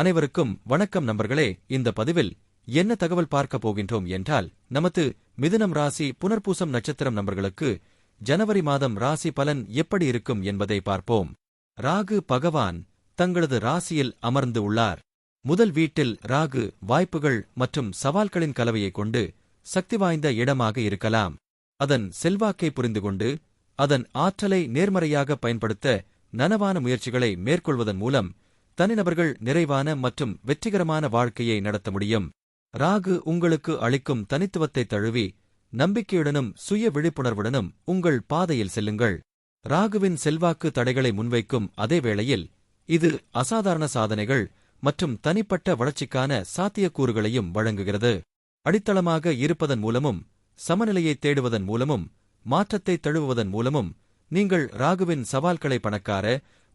அனைவருக்கும் வணக்கம் நண்பர்களே. இந்த பதிவில் என்ன தகவல் பார்க்க போகின்றோம் என்றால் நமது மிதுனம் ராசி புனர்பூசம் நட்சத்திரம் நபர்களுக்கு ஜனவரி மாதம் ராசி பலன் எப்படி இருக்கும் என்பதை பார்ப்போம். ராகு பகவான் தங்களது ராசியில் அமர்ந்து உள்ளார். முதல் வீட்டில் ராகு வாய்ப்புகள் மற்றும் சவால்களின் கலவையைக் கொண்டு சக்தி வாய்ந்த இடமாக இருக்கலாம். அதன் செல்வாக்கை புரிந்து கொண்டு அதன் ஆற்றலை நேர்மறையாக பயன்படுத்த நனவான முயற்சிகளை மேற்கொள்வதன் மூலம் தனிநபர்கள் நிறைவான மற்றும் வெற்றிகரமான வாழ்க்கையை நடத்த முடியும். ராகு உங்களுக்கு அளிக்கும் தனித்துவத்தை தழுவி நம்பிக்கையுடனும் சுய விழிப்புணர்வுடனும் உங்கள் பாதையில் செல்லுங்கள். ராகுவின் செல்வாக்கு தடைகளை முன்வைக்கும் அதே வேளையில் இது அசாதாரண சாதனைகள் மற்றும் தனிப்பட்ட வளர்ச்சிக்கான சாத்தியக்கூறுகளையும் வழங்குகிறது. அடித்தளமாக இருப்பதன் மூலமும் சமநிலையை தேடுவதன் மூலமும் மாற்றத்தை தழுவுவதன் மூலமும் நீங்கள் ராகுவின் சவால்களை பணக்கார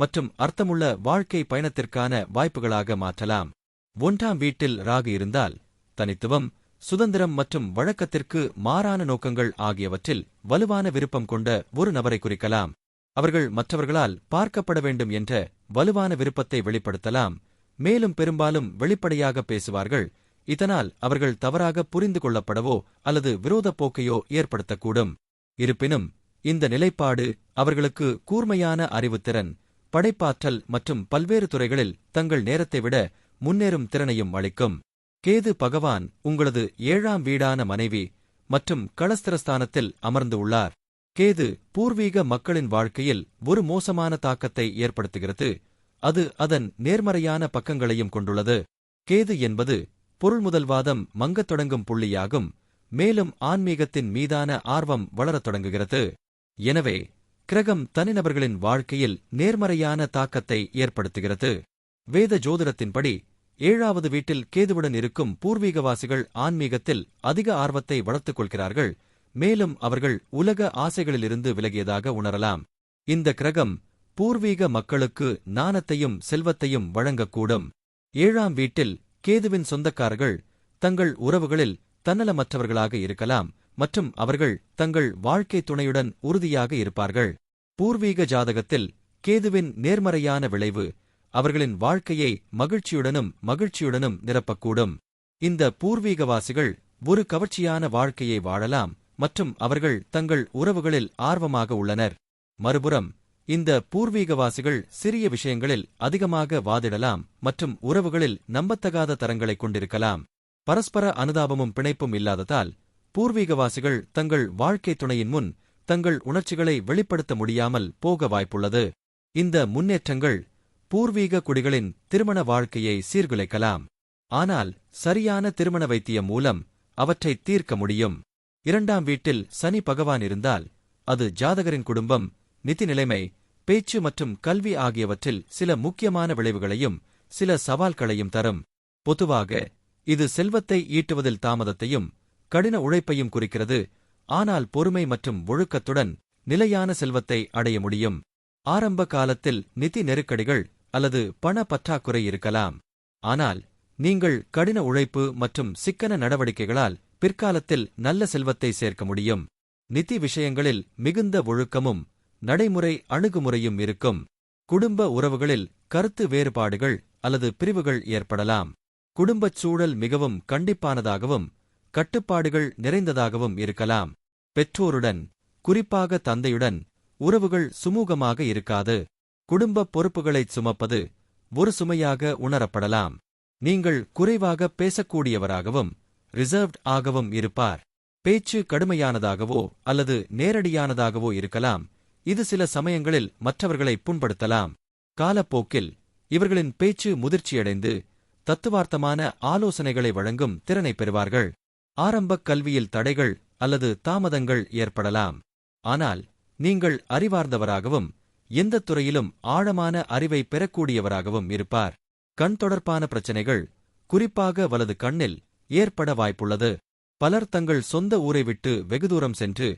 மற்றும் அர்த்தமுள்ள வாழ்க்கை பயணத்திற்கான வாய்ப்புகளாக மாற்றலாம். ஒன்றாம் வீட்டில் ராகு இருந்தால் தனித்துவம் சுதந்திரம் மற்றும் வழக்கத்திற்கு மாறான நோக்கங்கள் ஆகியவற்றில் வலுவான விருப்பம் கொண்ட ஒரு நபரை குறிக்கலாம். அவர்கள் மற்றவர்களால் பார்க்கப்பட வேண்டும் என்ற வலுவான விருப்பத்தை வெளிப்படுத்தலாம். மேலும் பெரும்பாலும் வெளிப்படையாக பேசுவார்கள். இதனால் அவர்கள் தவறாக புரிந்து கொள்ளப்படவோ அல்லது விரோதப் போக்கையோ ஏற்படுத்தக்கூடும். இருப்பினும் இந்த நிலைப்பாடு அவர்களுக்கு கூர்மையான அறிவுத்திறன் படைப்பாற்றல் மற்றும் பல்வேறு துறைகளில் தங்கள் நேரத்தை விட முன்னேறும் திறனையும் அளிக்கும். கேது பகவான் உங்களது ஏழாம் வீடான மனைவி மற்றும் களஸ்திரஸ்தானத்தில் அமர்ந்து உள்ளார். கேது பூர்வீக மக்களின் வாழ்க்கையில் ஒரு மோசமான தாக்கத்தை ஏற்படுத்துகிறது. அது அதன் நேர்மறையான பக்கங்களையும் கொண்டுள்ளது. கேது என்பது பொருள்முதல்வாதம் மங்கத் தொடங்கும் புள்ளியாகும். மேலும் ஆன்மீகத்தின் மீதான ஆர்வம் வளரத் தொடங்குகிறது. எனவே கிரகம் தனிநபர்களின் வாழ்க்கையில் நேர்மறையான தாக்கத்தை ஏற்படுத்துகிறது. வேத ஜோதிடத்தின்படி ஏழாவது வீட்டில் கேதுவுடன் இருக்கும் பூர்வீகவாசிகள் ஆன்மீகத்தில் அதிக ஆர்வத்தை வளர்த்துக் கொள்கிறார்கள். மேலும் அவர்கள் உலக ஆசைகளிலிருந்து விலகியதாக உணரலாம். இந்த கிரகம் பூர்வீக மக்களுக்கு நாணத்தையும் செல்வத்தையும் வழங்கக்கூடும். ஏழாம் வீட்டில் கேதுவின் சொந்தக்காரர்கள் தங்கள் உறவுகளில் தன்னலமற்றவர்களாக இருக்கலாம். மற்றும் அவர்கள் தங்கள் வாழ்க்கை துணையுடன் உறுதியாக இருப்பார்கள். பூர்வீக ஜாதகத்தில் கேதுவின் நேர்மறையான விளைவு அவர்களின் வாழ்க்கையை மகிழ்ச்சியுடனும் மகிழ்ச்சியுடனும் நிரப்பக்கூடும். இந்த பூர்வீகவாசிகள் ஒரு கவர்ச்சியான வாழ்க்கையை வாழலாம் மற்றும் அவர்கள் தங்கள் உறவுகளில் ஆர்வமாக உள்ளனர். மறுபுறம் இந்த பூர்வீகவாசிகள் சிறிய விஷயங்களில் அதிகமாக வாதிடலாம் மற்றும் உறவுகளில் நம்பத்தகாத தரங்களைக் கொண்டிருக்கலாம். பரஸ்பர அனுதாபமும் பிணைப்பும் இல்லாததால் பூர்வீகவாசிகள் தங்கள் வாழ்க்கை துணையின் முன் தங்கள் உணர்ச்சிகளை வெளிப்படுத்த முடியாமல் போக வாய்ப்புள்ளது. இந்த முன்னேற்றங்கள் பூர்வீக குடிகளின் திருமண வாழ்க்கையை சீர்குலைக்கலாம். ஆனால் சரியான திருமண வைத்தியம் மூலம் அவற்றை தீர்க்க முடியும். இரண்டாம் வீட்டில் சனி பகவான் இருந்தால் அது ஜாதகரின் குடும்பம் நிதி நிலைமை பேச்சு மற்றும் கல்வி ஆகியவற்றில் சில முக்கியமான விளைவுகளையும் சில சவால்களையும் தரும். பொதுவாக இது செல்வத்தை ஈட்டுவதில் தாமதத்தையும் கடின உழைப்பையும் குறிக்கிறது. ஆனால் பொறுமை மற்றும் ஒழுக்கத்துடன் நிலையான செல்வத்தை அடைய முடியும். ஆரம்ப காலத்தில் நிதி நெருக்கடிகள் அல்லது பண பற்றாக்குறை இருக்கலாம். ஆனால் நீங்கள் கடின உழைப்பு மற்றும் சிக்கன நடவடிக்கைகளால் பிற்காலத்தில் நல்ல செல்வத்தை சேர்க்க முடியும். நிதி விஷயங்களில் மிகுந்த ஒழுக்கமும் நடைமுறை அணுகுமுறையும் இருக்கும். குடும்ப உறவுகளில் கருத்து வேறுபாடுகள் அல்லது பிரிவுகள் ஏற்படலாம். குடும்பச் சூழல் மிகவும் கண்டிப்பானதாகவும் கட்டுப்பாடுகள் நிறைந்ததாகவும் இருக்கலாம். பெற்றோருடன் குறிப்பாக தந்தையுடன் உறவுகள் சுமூகமாக இருக்காது. குடும்ப பொறுப்புகளைச் சுமப்பது ஒரு சுமையாக உணரப்படலாம். நீங்கள் குறைவாக பேசக்கூடியவராகவும் ரிசர்வ்ட் ஆகவும் இருப்பார். பேச்சு கடுமையானதாகவோ அல்லது நேரடியானதாகவோ இருக்கலாம். இது சில சமயங்களில் மற்றவர்களை புண்படுத்தலாம். காலப்போக்கில் இவர்களின் பேச்சு முதிர்ச்சியடைந்து தத்துவார்த்தமான ஆலோசனைகளை வழங்கும் திறனை பெறுவார்கள். ஆரம்பக் கல்வியில் தடைகள் அல்லது தாமதங்கள் ஏற்படலாம். ஆனால் நீங்கள் அறிவார்ந்தவராகவும் எந்தத் துறையிலும் ஆழமான அறிவை பெறக்கூடியவராகவும் இருப்பார். கண் தொடர்பான பிரச்சினைகள் குறிப்பாக வலது கண்ணில் ஏற்பட வாய்ப்புள்ளது. பலர் தங்கள் சொந்த ஊரை விட்டு வெகு தூரம் சென்று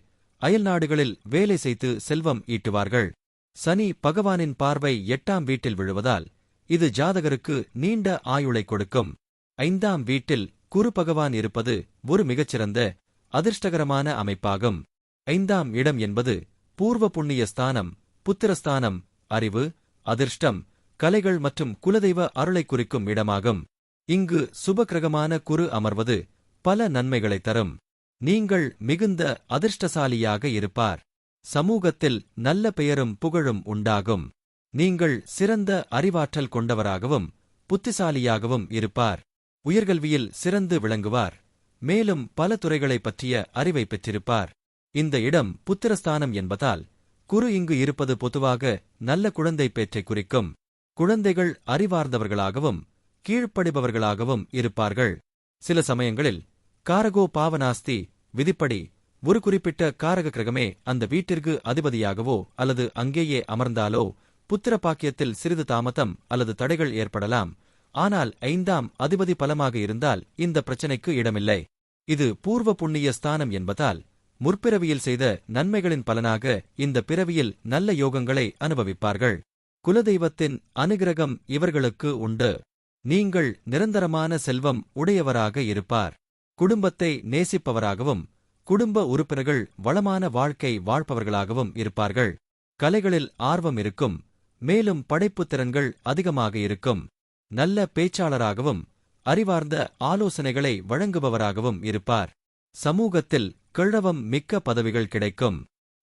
அயல்நாடுகளில் வேலை செய்து செல்வம் ஈட்டுவார்கள். சனி பகவானின் பார்வை எட்டாம் வீட்டில் விழுவதால் இது ஜாதகருக்கு நீண்ட ஆயுளை கொடுக்கும். ஐந்தாம் வீட்டில் குரு பகவான் இருப்பது ஒரு மிகச்சிறந்த அதிர்ஷ்டகரமான அமைப்பாகும். ஐந்தாம் இடம் என்பது பூர்வ புண்ணிய ஸ்தானம் புத்திரஸ்தானம் அறிவு அதிர்ஷ்டம் கலைகள் மற்றும் குலதெய்வ அருளைக் குறிக்கும் இடமாகும். இங்கு சுபக்கிரகமான குரு அமர்வது பல நன்மைகளை தரும். நீங்கள் மிகுந்த அதிர்ஷ்டசாலியாக இருப்பார். சமூகத்தில் நல்ல பெயரும் புகழும் உண்டாகும். நீங்கள் சிறந்த அறிவாற்றல் கொண்டவராகவும் புத்திசாலியாகவும் இருப்பார். உயர்கல்வியில் சிறந்து விளங்குவார். மேலும் பல துறைகளைப் பற்றிய அறிவை பெற்றிருப்பார். இந்த இடம் புத்திரஸ்தானம் என்பதால் குரு இங்கு இருப்பது பொதுவாக நல்ல குழந்தை பேற்றை குறிக்கும். குழந்தைகள் அறிவார்ந்தவர்களாகவும் கீழ்ப்படிபவர்களாகவும் இருப்பார்கள். சில சமயங்களில் காரகோ பாவனாஸ்தி விதிப்படி ஒரு குறிப்பிட்ட காரக கிரகமே அந்த வீட்டிற்கு அதிபதியாகவோ அல்லது அங்கேயே அமர்ந்தாலோ புத்திர பாக்கியத்தில் சிறிது தாமதம் அல்லது தடைகள் ஏற்படலாம். ஆனால் ஐந்தாம் அதிபதி பலமாக இருந்தால் இந்த பிரச்சனைக்கு இடமில்லை. இது பூர்வ புண்ணிய ஸ்தானம் என்பதால் முற்பிறவியில் செய்த நன்மைகளின் பலனாக இந்த பிறவியில் நல்ல யோகங்களை அனுபவிப்பார்கள். குலதெய்வத்தின் அனுகிரகம் இவர்களுக்கு உண்டு. நீங்கள் நிரந்தரமான செல்வம் உடையவராக இருப்பார். குடும்பத்தை நேசிப்பவராகவும் குடும்ப உறுப்பினர்கள் வளமான வாழ்க்கை வாழ்பவர்களாகவும் இருப்பார்கள். கலைகளில் ஆர்வம் இருக்கும். மேலும் படைப்புத் திறன்கள் அதிகமாக இருக்கும். நல்ல பேச்சாளராகவும் அறிவார்ந்த ஆலோசனைகளை வழங்குபவராகவும் இருப்பார். சமூகத்தில் கிழவம் மிக்க பதவிகள் கிடைக்கும்.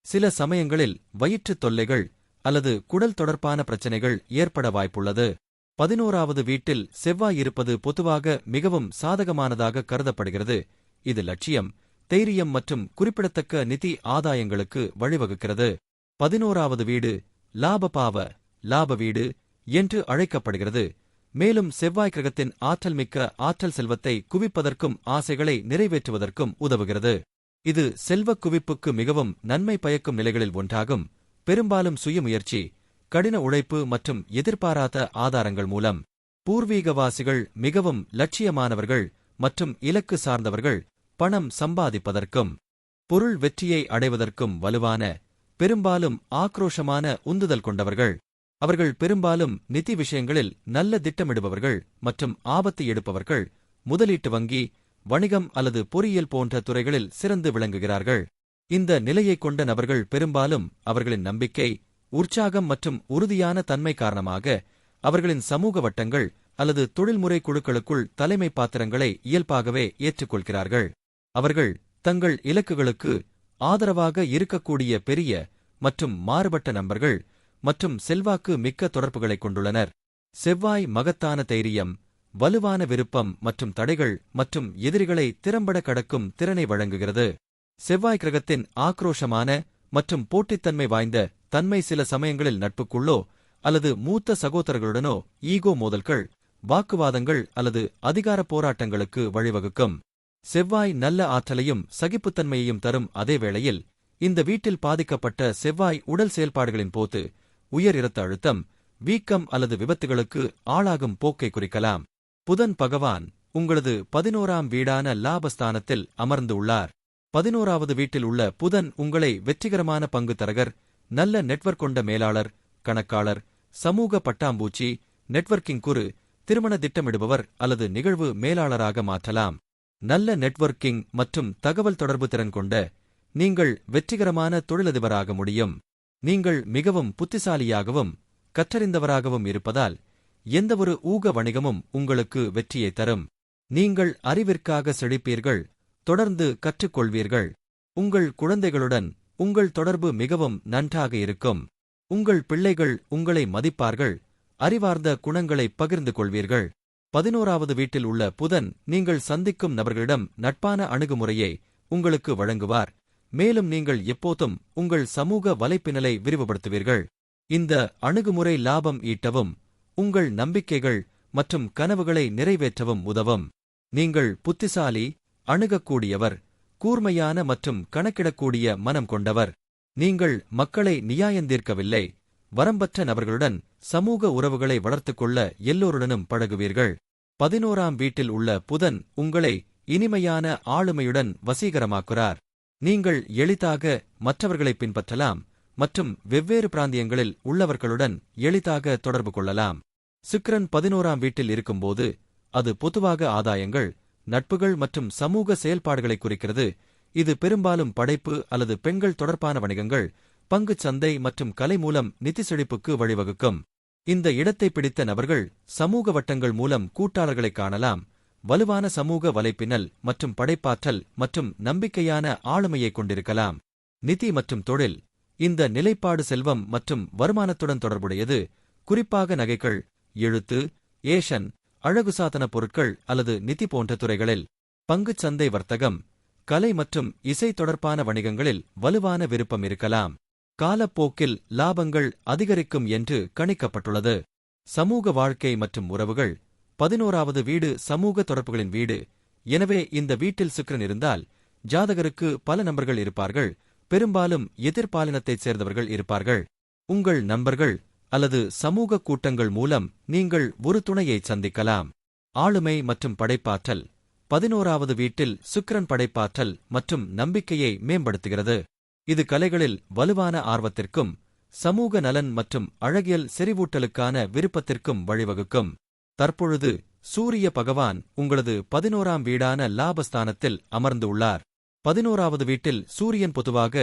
சில சமயங்களில் வயிற்றுத் தொல்லைகள் அல்லது குடல் தொடர்பான பிரச்சனைகள் ஏற்பட வாய்ப்புள்ளது. பதினோராவது வீட்டில் செவ்வாய் இருப்பது பொதுவாக மிகவும் சாதகமானதாக கருதப்படுகிறது. இது லட்சியம் தைரியம் மற்றும் குறிப்பிடத்தக்க நிதி ஆதாயங்களுக்கு வழிவகுக்கிறது. பதினோராவது வீடு லாபபாவ லாப வீடு என்று அழைக்கப்படுகிறது. மேலும் செவ்வாய் கிரகத்தின் ஆற்றல் மிக்க ஆற்றல் செல்வத்தை குவிப்பதற்கும் ஆசைகளை நிறைவேற்றுவதற்கும் உதவுகிறது. இது செல்வக் குவிப்புக்கு மிகவும் நன்மை பயக்கும் நிலைகளில் ஒன்றாகும். பெரும்பாலும் சுயமுயற்சி கடின உழைப்பு மற்றும் எதிர்பாராத ஆதாரங்கள் மூலம் பூர்வீகவாசிகள் மிகவும் லட்சியமானவர்கள் மற்றும் இலக்கு சார்ந்தவர்கள் பணம் சம்பாதிப்பதற்கும் பொருள் வெற்றியை அடைவதற்கும் வலுவான பெரும்பாலும் ஆக்ரோஷமான உந்துதல் கொண்டவர்கள் அவர்கள் பெரும்பாலும் நிதி விஷயங்களில் நல்ல திட்டமிடுபவர்கள் மற்றும் ஆபத்து எடுப்பவர்கள் முதலீட்டு வங்கி வணிகம் அல்லது பொறியியல் போன்ற துறைகளில் சிறந்து விளங்குகிறார்கள். இந்த நிலையைக் கொண்ட நபர்கள் பெரும்பாலும் அவர்களின் நம்பிக்கை உற்சாகம் மற்றும் உறுதியான தன்மை காரணமாக அவர்களின் சமூக வட்டங்கள் அல்லது தொழில்முறை குழுக்களுக்குள் தலைமை பாத்திரங்களை இயல்பாகவே ஏற்றுக்கொள்கிறார்கள். அவர்கள் தங்கள் இலக்குகளுக்கு ஆதரவாக இருக்கக்கூடிய பெரிய மற்றும் மாறுபட்ட நபர்கள் மற்றும் செல்வாக்கு மிக்க தொடர்புகளைக் கொண்டுள்ளனர். செவ்வாய் மகத்தான தைரியம் வலுவான விருப்பம் மற்றும் தடைகள் மற்றும் எதிரிகளை திறம்பட கடக்கும் திறனை வழங்குகிறது. செவ்வாய் கிரகத்தின் ஆக்ரோஷமான மற்றும் போட்டித்தன்மை வாய்ந்த தன்மை சில சமயங்களில் நட்புக்குள்ளோ அல்லது மூத்த சகோதரர்களுடனோ ஈகோ மோதல்கள் வாக்குவாதங்கள் அல்லது அதிகார போராட்டங்களுக்கு வழிவகுக்கும். செவ்வாய் நல்ல ஆற்றலையும் சகிப்புத்தன்மையையும் தரும் அதே வேளையில் இந்த வீட்டில் பாதிக்கப்பட்ட செவ்வாய் உடல் செயல்பாடுகளின் போது உயர் இரத்த அழுத்தம் வீக்கம் அல்லது விபத்துகளுக்கு ஆளாகும் போக்கை குறிக்கலாம். புதன் பகவான் உங்களது பதினோராம் வீடான லாபஸ்தானத்தில் அமர்ந்து உள்ளார். பதினோராவது வீட்டில் உள்ள புதன் உங்களை வெற்றிகரமான பங்கு தரகர் நல்ல நெட்வொர்க் கொண்ட மேலாளர் கணக்காளர் சமூக பட்டாம்பூச்சி நெட்வொர்க்கிங் குறு திருமண திட்டமிடுபவர் அல்லது நிகழ்வு மேலாளராக மாற்றலாம். நல்ல நெட்வொர்க்கிங் மற்றும் தகவல் தொடர்பு திறன் கொண்ட நீங்கள் வெற்றிகரமான தொழிலதிபராக முடியும். நீங்கள் மிகவும் புத்திசாலியாகவும் கற்றறிந்தவராகவும் இருப்பதால் எந்தவொரு ஊக வணிகமும் உங்களுக்கு வெற்றியை தரும். நீங்கள் அறிவிற்காக செழிப்பீர்கள் தொடர்ந்து கற்றுக்கொள்வீர்கள். உங்கள் குழந்தைகளுடன் உங்கள் தொடர்பு மிகவும் நன்றாக இருக்கும். உங்கள் பிள்ளைகள் உங்களை மதிப்பார்கள் அறிவார்ந்த குணங்களை பகிர்ந்து கொள்வீர்கள். பதினோராவது வீட்டில் உள்ள புதன் நீங்கள் சந்திக்கும் நபர்களிடம் நட்பான அணுகுமுறையை உங்களுக்கு வழங்குவார். மேலும் நீங்கள் எப்போதும் உங்கள் சமூக வலைப்பின்னலை விரிவுபடுத்துவீர்கள். இந்த அணுகுமுறை லாபம் ஈட்டவும் உங்கள் நம்பிக்கைகள் மற்றும் கனவுகளை நிறைவேற்றவும் உதவும். நீங்கள் புத்திசாலி அணுகக்கூடியவர் கூர்மையான மற்றும் கணக்கிடக்கூடிய மனம் கொண்டவர். நீங்கள் மக்களை நியாயந்தீர்க்கவில்லை வரம்பற்ற நபர்களுடன் சமூக உறவுகளை வளர்த்துக்கொள்ள எல்லோருடனும் பழகுவீர்கள். பதினோராம் வீட்டில் உள்ள புதன் உங்களை இனிமையான ஆளுமையுடன் வசீகரமாக்குறார் நீங்கள் எளிதாக மற்றவர்களை பின்பற்றலாம் மற்றும் வெவ்வேறு பிராந்தியங்களில் உள்ளவர்களுடன் எளிதாக தொடர்பு கொள்ளலாம். சுக்கிரன் பதினோராம் வீட்டில் இருக்கும்போது அது பொதுவாக ஆதாயங்கள் நட்புகள் மற்றும் சமூக செயல்பாடுகளை குறிக்கிறது. இது பெரும்பாலும் படைப்பு அல்லது பெண்கள் தொடர்பான வணிகங்கள் பங்குச் சந்தை மற்றும் கலை மூலம் நிதி செழிப்புக்கு வழிவகுக்கும். இந்த இடத்தை பிடித்த நபர்கள் சமூக வட்டங்கள் மூலம் கூட்டாளர்களை காணலாம். வலுவான சமூக வலைப்பின்னல் மற்றும் படைப்பாற்றல் மற்றும் நம்பிக்கையான ஆளுமையை கொண்டிருக்கலாம். நிதி மற்றும் தொழில். இந்த நிலைப்பாடு செல்வம் மற்றும் வருமானத்துடன் தொடர்புடையது. குறிப்பாக நகைகள் எழுத்து ஏஷன் அழகு சாதன பொருட்கள் அல்லது நிதி போன்ற துறைகளில். பங்குச் சந்தை வர்த்தகம். கலை மற்றும் இசை தொடர்பான வணிகங்களில் வலுவான விருப்பம் இருக்கலாம். காலப்போக்கில் லாபங்கள் அதிகரிக்கும் என்று கணிக்கப்பட்டுள்ளது. சமூக வாழ்க்கை மற்றும் உறவுகள். பதினோராவது வீடு சமூக தொடர்புகளின் வீடு. எனவே இந்த வீட்டில் சுக்கரன் இருந்தால் ஜாதகருக்கு பல நபர்கள் இருப்பார்கள் பெரும்பாலும் எதிர்பாலினத்தைச் சேர்ந்தவர்கள் இருப்பார்கள். உங்கள் நண்பர்கள் அல்லது சமூக கூட்டங்கள் மூலம் நீங்கள் ஒரு துணையை சந்திக்கலாம். ஆளுமை மற்றும் படைப்பாற்றல். பதினோராவது வீட்டில் சுக்கரன் படைப்பாற்றல் மற்றும் நம்பிக்கையை மேம்படுத்துகிறது. இது கலைகளில் வலுவான ஆர்வத்திற்கும் சமூக நலன் மற்றும் அழகியல் செறிவூட்டலுக்கான விருப்பத்திற்கும் வழிவகுக்கும். தற்பொழுது சூரிய பகவான் உங்களது பதினோராம் வீடான லாபஸ்தானத்தில் அமர்ந்து உள்ளார் பதினோராவது வீட்டில் சூரியன் பொதுவாக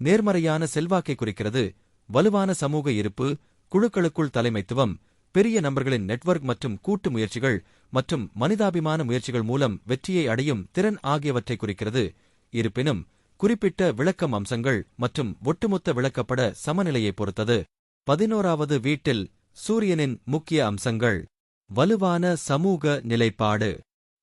நேர்மறையான செல்வாக்கை குறிக்கிறது. வலுவான சமூக இருப்பு குழுக்களுக்குள் தலைமைத்துவம் பெரிய நபர்களின் நெட்வொர்க் மற்றும் கூட்டு முயற்சிகள் மற்றும் மனிதாபிமான முயற்சிகள் மூலம் வெற்றியை அடையும் திறன் ஆகியவற்றை குறிக்கிறது. இருப்பினும் குறிப்பிட்ட விளக்கம் அம்சங்கள் மற்றும் ஒட்டுமொத்த விளக்கப்பட சமநிலையை பொறுத்தது. பதினோராவது வீட்டில் சூரியனின் முக்கிய அம்சங்கள். வலுவான சமூக நிலைப்பாடு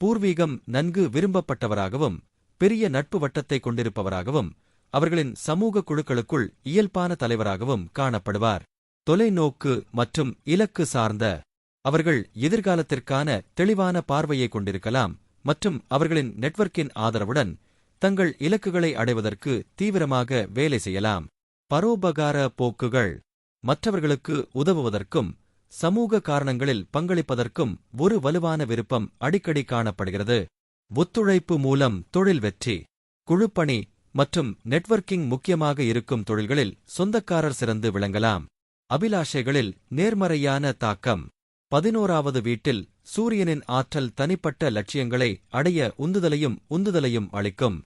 பூர்வீகம் நன்கு விரும்பப்பட்டவராகவும் பெரிய நட்பு வட்டத்தை கொண்டிருப்பவராகவும் அவர்களின் சமூக குழுக்களுக்குள் இயல்பான தலைவராகவும் காணப்படுவார். தொலைநோக்கு மற்றும் இலக்கு சார்ந்த அவர்கள் எதிர்காலத்திற்கான தெளிவான பார்வையை கொண்டிருக்கலாம் மற்றும் அவர்களின் நெட்வொர்க்கின் ஆதரவுடன் தங்கள் இலக்குகளை அடைவதற்கு தீவிரமாக வேலை செய்யலாம். பரோபகார போக்குகள் மற்றவர்களுக்கு உதவுவதற்கும் சமூக காரணங்களில் பங்களிப்பதற்கும் ஒரு வலுவான விருப்பம் அடிக்கடி காணப்படுகிறது. ஒத்துழைப்பு மூலம் தொழில் வெற்றி குழுப்பணி மற்றும் நெட்வொர்க்கிங் முக்கியமாக இருக்கும் தொழில்களில் சொந்தக்காரர் சிறந்து விளங்கலாம். அபிலாஷைகளில் நேர்மறையான தாக்கம். பதினோராவது வீட்டில் சூரியனின் ஆற்றல் தனிப்பட்ட லட்சியங்களை அடைய உந்துதலையும் உந்துதலையும் அளிக்கும்.